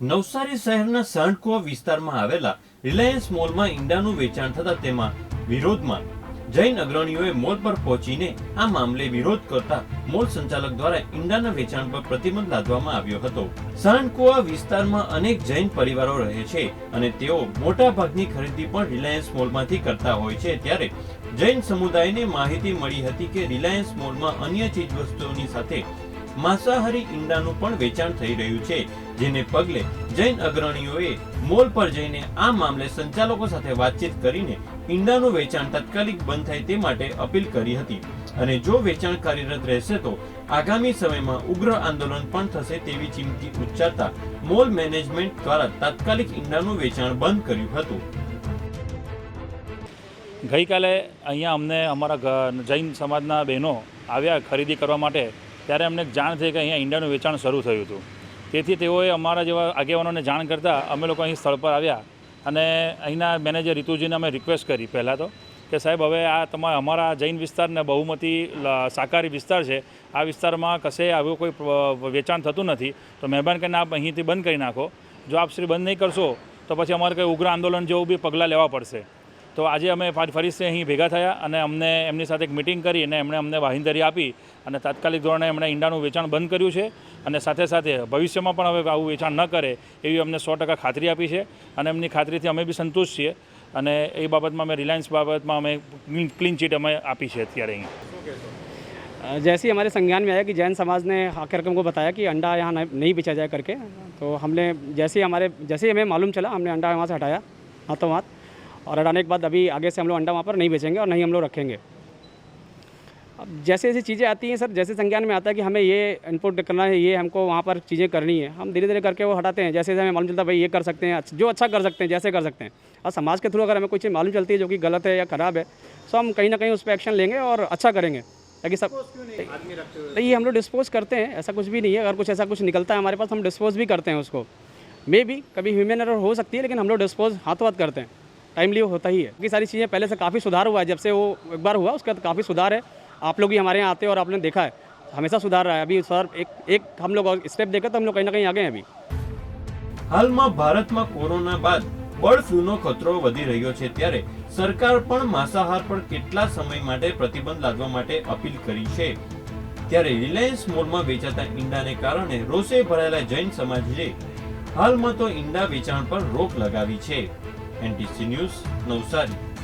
નવસારી શહેરના સાંડકુવા વિસ્તારમાં આવેલા રિલાયન્સ મોલમાં ઈંડાનું વેચાણ થતા તેમાં વિરોધમાં જૈન અગ્રણીઓએ મોલ પર પહોંચીને આ મામલે વિરોધ કરતા મોલ સંચાલક દ્વારા ઈંડાના વેચાણ પર પ્રતિબંધ લાદવામાં આવ્યો હતો. સાંડકુવા વિસ્તારમાં અનેક જૈન પરિવારો રહે છે અને તેઓ મોટા ભાગની ખરીદી પણ રિલાયન્સ મોલમાંથી કરતા હોય છે. ત્યારે જૈન સમુદાયને માહિતી મળી હતી કે રિલાયન્સ મોલમાં અન્ય ચીજવસ્તુઓની સાથે માંસાહારી ઈંડાનું પણ વેચાણ થઈ રહ્યું છે, જેને પગલે જૈન અગ્રણીઓએ મોલ પર જઈને આ મામલે સંચાલકો સાથે વાતચીત કરીને ઈંડાનું વેચાણ તાત્કાલિક બંધ થાય તે માટે અપીલ કરી હતી. અને જો વેચાણ કાર્યરત રહેશે તો આગામી સમયમાં ઉગ્ર આંદોલન પણ થશે તેવી ચીમકી ઉચ્ચારતા મોલ મેનેજમેન્ટ દ્વારા તાત્કાલિક ઈંડાનું વેચાણ બંધ કર્યું હતું. ગઈકાલે અહીંયા અમને અમારા જૈન સમાજના બહેનો આવ્યા ખરીદી કરવા માટે. ત્યારે અમને જાણ થઈ કે અહીંયા ઈંડાનું વેચાણ શરૂ થયું હતું. તેથી તેઓએ અમારા જેવા આગેવાનોને જાણ કરતાં અમે લોકો અહીં સ્થળ પર આવ્યા અને અહીંના મેનેજર રીતુજીને અમે રિક્વેસ્ટ કરી પહેલાં તો કે સાહેબ, હવે આ તમારા અમારા જૈન વિસ્તારને બહુમતી શાકાહારી વિસ્તાર છે. આ વિસ્તારમાં કશે આવું કોઈ વેચાણ થતું નથી. તો મહેરબાન કરીને આપ અહીંથી બંધ કરી નાખો. જો આપ શ્રી બંધ નહીં કરશો, તો પછી અમારે કંઈ ઉગ્ર આંદોલન જેવું બી પગલાં લેવા પડશે. તો આજે અમે ફરી ફરીથી અહીં ભેગા થયા અને અમને એમની સાથે એક મિટિંગ કરી અને એમણે અમને વાહિંદરી આપી અને તાત્કાલિક ધોરણે એમણે ઈંડાનું વેચાણ બંધ કર્યું છે અને સાથે સાથે ભવિષ્યમાં પણ હવે આવું વેચાણ ન કરે એવી અમને સો ટકા ખાતરી આપી છે અને એમની ખાતરીથી અમે બી સંતુષ્ટ છીએ અને એ બાબતમાં અમે રિલાયન્સ બાબતમાં અમે ક્લીન ચીટ અમે આપી છે અત્યારે અહીં अ, जैसे ही हमारे संज्ञान में आया कि जैन समाज ने आकर के हमको बताया कि अंडा यहाँ नहीं नहीं बेचा जाए करके तो हमने जैसे ही हमारे जैसे ही हमें मालूम चला हमने अंडा वहाँ से हटाया हाथों हाथ और हटाने के बाद अभी आगे से हम लोग अंडा वहाँ पर नहीं बेचेंगे और नहीं हम लोग रखेंगे। अब जैसे जैसे चीज़ें आती हैं सर जैसे संज्ञान में आता है कि हमें ये इनपुट करना है ये हमको वहाँ पर चीज़ें करनी है हम धीरे धीरे करके वो हटाते हैं। जैसे जैसे हमें मालूम चलता है भाई ये कर सकते हैं जो अच्छा कर सकते हैं जैसे कर सकते हैं। और समाज के थ्रू अगर हमें कोई चीज़ मालूम चलती है जो कि गलत है या ख़राब है तो हम कहीं ना कहीं उस पर एक्शन लेंगे और अच्छा करेंगे। ताकि सब तो ये हम लोग डिस्पोज करते हैं ऐसा कुछ भी नहीं है। अगर कुछ ऐसा कुछ निकलता है हमारे पास हम डिस्पोज भी करते हैं उसको। मे भी कभी ह्यूमन एरर हो सकती है लेकिन हम लोग डिस्पोज हाथों हाथ करते हैं। टाइमली होता ही है ये सारी चीज़ें पहले से काफ़ी सुधार हुआ है जब से वो एक बार हुआ उसके बाद काफ़ी सुधार है आप लोग भी हमारे यहाँ आते हैं और आपने देखा है हमेशा सुधार रहा है अभी सर एक एक हम लोग और स्टेप देकर तो हम लोग कहीं ना कहीं आगे हैं अभी હાલમાં ભારતમાં કોરોના બાદ બર્ડ ફ્લૂનો ખતરો વધી રહ્યો છે ત્યારે સરકાર પણ માંસાહાર પર કેટલા સમય માટે પ્રતિબંધ લાદવા માટે અપીલ કરી છે ત્યારે રિલાયન્સ મોલમાં વેચાતા ઈંડાને કારણે રોષે ભરાયેલા જૈન સમાજે હાલમાં તો ઈંડા વેચાણ પર રોક લગાવી છે NTC News, Navsari. No,